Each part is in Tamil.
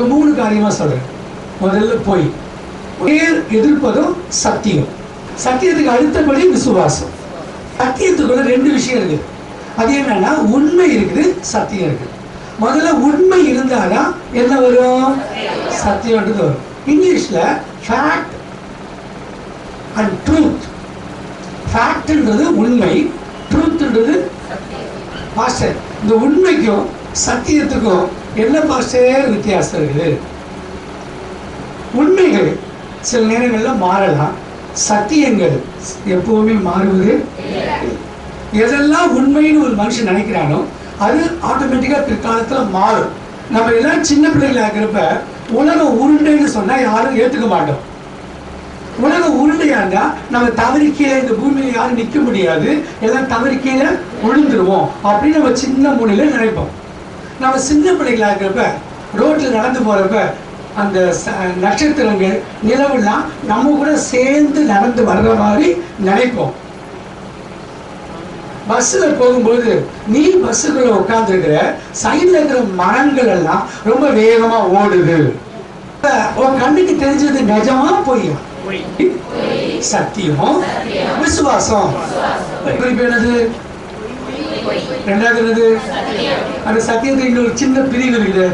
உங்களுக்கு மூணு காரியமா சொல்றேன். முதல்ல பொய். பேர் எதிர்ப்பதும் சத்தியம். சத்தியத்துக்கு அடுத்தபடி விசுவாசம். சத்தியத்துக்குள்ள ரெண்டு விஷயம் இருக்கு. அது என்னன்னா உண்மை இருக்குது சத்தியம் இருக்குது முதல்ல உண்மை இருந்தாதான் என்ன வரும்? சத்தியம்ன்றது வரும். இங்கிலீஷ்ல ஃபேக்ட் அண்ட் ட்ரூத் ஃபேக்ட்ன்றது உண்மை ட்ரூத்ன்றது பாஸ்டர் இந்த உண்மைக்கும் சத்தியத்துக்கும் என்ன மாஸ்டர் வித்தியாசம் இருக்குது உண்மைகள் சில நேரங்களில் மாறலாம். சத்தியங்கள் எப்பவுமே மாறுவது எதெல்லாம் உண்மைன்னு ஒரு மனுஷன் நினைக்கிறானோ அது ஆட்டோமேட்டிக்காக பிற்காலத்தில் மாறும். நம்ம எல்லாம் சின்ன பிள்ளைகளாக இருக்கிறப்ப உலகம் உருண்டைன்னு சொன்னா யாரும் ஏத்துக்க மாட்டோம். உலகம் உருண்டையா இருந்தா நம்ம தவறி கீழே இந்த பூமியில யாரும் நிக்க முடியாது. எல்லாம் தவறி கீழே விழுந்துருவோம் அப்படின்னு நம்ம சின்ன மூலையில நினைப்போம். நம்ம சின்ன பிள்ளைகளா இருக்கிறப்ப ரோட்ல நடந்து போறப்ப அந்த நட்சத்திரங்கள் நிலவெல்லாம் நம்ம கூட சேர்ந்து நடந்து வர்ற மாதிரி நினைப்போம். பஸ்ல போகும்போது நீ பஸ்ஸுக்குள்ள உட்கார்ந்துருக்கிற சைடுல இருக்கிற மரங்கள் எல்லாம் ரொம்ப வேகமா ஓடுது. உன் கண்ணுக்கு தெரிஞ்சது நிஜமா பொய்யா? சத்தியம். விசுவாசம். என்னது? ரெண்டாவது என்னது? அந்த சத்தியத்தை இன்னொரு சின்ன பிரிவு இருக்குது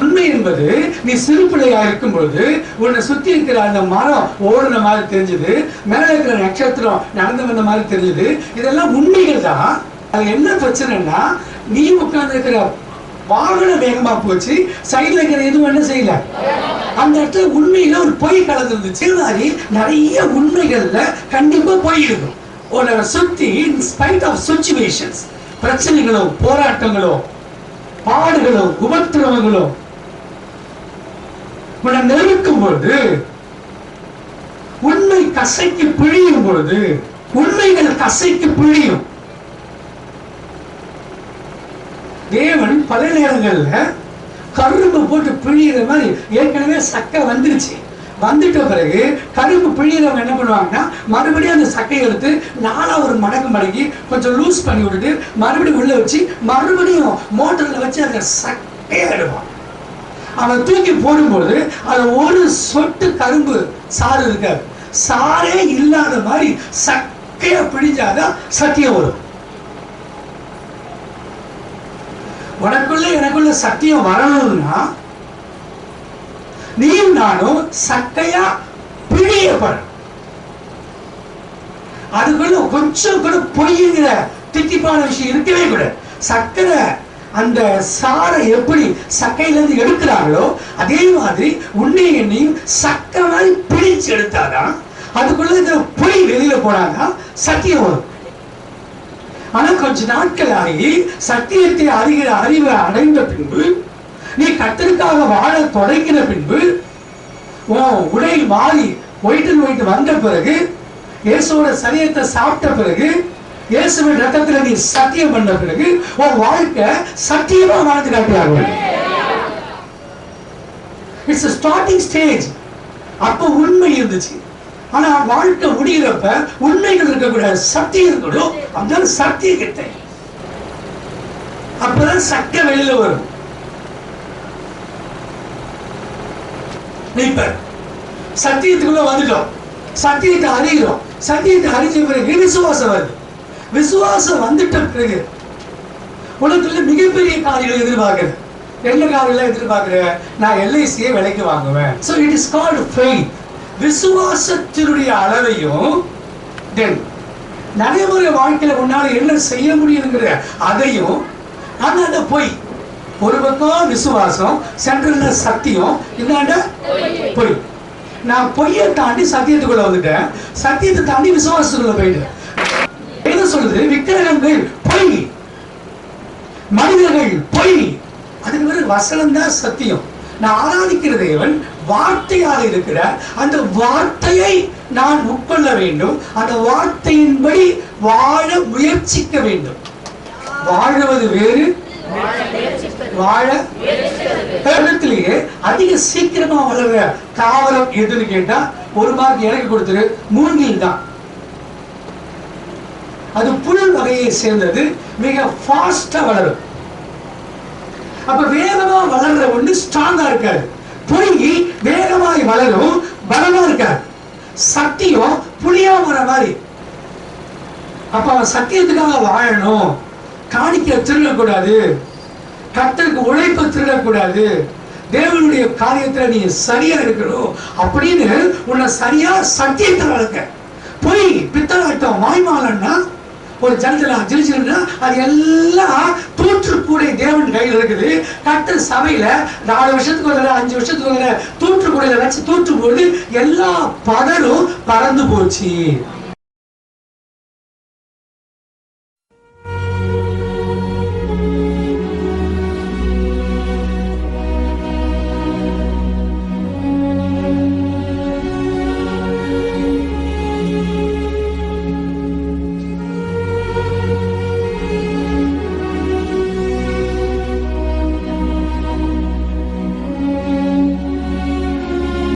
உண்மை என்பது நீ சிறு பிள்ளையா இருக்கும் பொழுது உன்னை சுத்தி இருக்கிற அந்த மரம் ஓடுன மாதிரி தெரிஞ்சது மேல இருக்கிற நட்சத்திரம் நடந்து வந்த மாதிரி தெரிஞ்சது. இதெல்லாம் உண்மைகள் தான். அது என்ன பிரச்சனைன்னா நீ உட்கார்ந்து இருக்கிற வாகனம் வேகமா போச்சு சைட்ல இருக்கிற எதுவும் என்ன செய்யல. அந்த இடத்துல உண்மையில ஒரு பொய் கலந்துருந்துச்சு. மாதிரி நிறைய உண்மைகள்ல கண்டிப்பா பொய் இருக்கும் உன்னை சுத்தி இன்ஸ்பைட் ஆஃப் சுச்சுவேஷன்ஸ் பிரச்சனைகளோ போராட்டங்களோ பாடுகளோ உபத்திரவங்களோ உன்னை நெருக்கும் பொழுது உண்மை கசைக்கு பிழியும் பொழுது உண்மைகள் கசைக்கு பிழியும். தேவன் பல நேரங்கள்ல கரும்பு போட்டு பிழியிற மாதிரி ஏற்கனவே சக்கை வந்துருச்சு. வந்துட்ட பிறகு கரும்பு பிழியிறவங்க என்ன பண்ணுவாங்கன்னா மறுபடியும் அந்த சக்கையை எடுத்து நாலா ஒரு மடங்கு மடக்கி கொஞ்சம் லூஸ் பண்ணி விட்டுட்டு மறுபடியும் உள்ள வச்சு மறுபடியும் மோட்டர்ல வச்சு அந்த சக்கையை எடுப்பான். அவன் தூக்கி போடும்போது அது ஒரு சொட்டு கரும்பு சாறு இருக்காது சாரே இல்லாத மாதிரி சக்கையா பிடிஞ்சாதான் சத்தியம் வரும். உனக்குள்ள எனக்குள்ள சத்தியம் வரணும்னா நீயும் நானும் சக்கையா பிழியப்படும் அதுக்குள்ள கொஞ்சம் கூட பொய்யுங்கிற திட்டிப்பான விஷயம் இருக்கவே கூடாது. சக்கரை அந்த சாரை எப்படி சக்கையில இருந்து எடுக்கிறாங்களோ அதே மாதிரி உன்னை எண்ணையும் சக்கரை மாதிரி பிடிச்சு எடுத்தாதான் அதுக்குள்ள இருக்கிற பொய் வெளியில போனாதான் சத்தியம் வரும். ஆனா கொஞ்ச நாட்கள் ஆகி சத்தியத்தை அறிகிற அறிவை அடைந்த பின்பு நீ கத்திற்காக வாழ தொடங்கின பின்பு உடை மாறி ஒயிட் அண்ட் ஒயிட் வந்த பிறகு இயேசுவோட சரியத்தை சாப்பிட்ட பிறகு இயேசுவின் ரத்தத்துல நீ சத்தியம் பண்ண பிறகு உன் வாழ்க்கை சத்தியமா வாழ்ந்து காட்டுறாங்க இட்ஸ் ஸ்டார்டிங் ஸ்டேஜ் அப்ப உண்மை இருந்துச்சு. ஆனா வாழ்க்கை முடிகிறப்ப உண்மைகள் இருக்கக்கூடாது சத்தியம் இருக்கணும். அதுதான் சத்திய கிட்ட அப்பதான் சக்க வெளியில வரும். இப்ப சத்தியத்துக்குள்ள வந்துட்டோம். சத்தியத்தை அறிகிறோம் சத்தியத்தை அறிஞ்ச பிறகு விசுவாசம் வருது. விசுவாசம் வந்துட்ட பிறகு உலகத்துல மிகப்பெரிய காரியங்கள் எதிர்பார்க்குது என்ன காரியெல்லாம் எதிர்பார்க்குற நான் எல்ஐசியை விலைக்கு வாங்குவேன். So it is called faith விசுவாசத்தினுடைய அளவையும் தென் நடைமுறை வாழ்க்கையில் உன்னால் என்ன செய்ய முடியுங்கிற அதையும் ஆனால் அந்த பொய் ஒரு பக்கம் விசுவாசம் சென்ட்ரல்ல சத்தியம் இந்தாண்ட பொய். நான் பொய்யை தாண்டி சத்தியத்துக்குள்ள வந்துட்டேன். சத்தியத்தை தாண்டி விசுவாசத்துக்குள்ள போயிட்டேன். என்ன சொல்லுது விக்கிரகங்கள் பொய். மனிதர்கள் பொய். அதுக்கு பிறகு வசனம் தான் சத்தியம். நான் ஆராதிக்கிற தேவன் வார்த்தையாக இருக்கிற அந்த வார்த்தையை நான் உட்கொள்ள வேண்டும். அந்த வார்த்தையின்படி வாழ முயற்சிக்க வேண்டும். வாழ்வது வேறு வாழ உலகத்திலேயே அதிக சீக்கிரமா வளர்ற தாவரம் எதுன்னு கேட்டா ஒரு மார்க் எனக்கு கொடுத்துரு மூங்கில் தான். அது புல் வகையை சேர்ந்தது மிக ஃபாஸ்டா வளரும். அப்ப வேகமா வளர்ற ஒண்ணு ஸ்ட்ராங்கா இருக்காது. பொய் வேகமாய் வளரும் பலமா இருக்காது. சக்தியும் புளியா வர மாதிரி. அப்ப அவன் சத்தியத்துக்காக வாழணும். காணிக்க திருடக்கூடாது. கத்தருக்கு உழைப்பு திருடக்கூடாது. தேவனுடைய காரியத்துல நீ சரியா இருக்கணும். அப்படின்னு உன்னை சரியா சத்தியத்தை வளர்க்க. பொய் பித்தலாட்டம் வாய்மாலன்னா ஒரு ஜல்ஜலா ஜில்ஜில்னா அது எல்லாம் தூற்றுக்கூடை தேவன் கையில் இருக்குது. கத்தர் சபையில நாலு வருஷத்துக்கு ஒரு அஞ்சு வருஷத்துக்கு ஒரு தடவை தூற்றுக்கூடையில வச்சு தூற்றும் போது எல்லா பதரும் பறந்து போச்சு.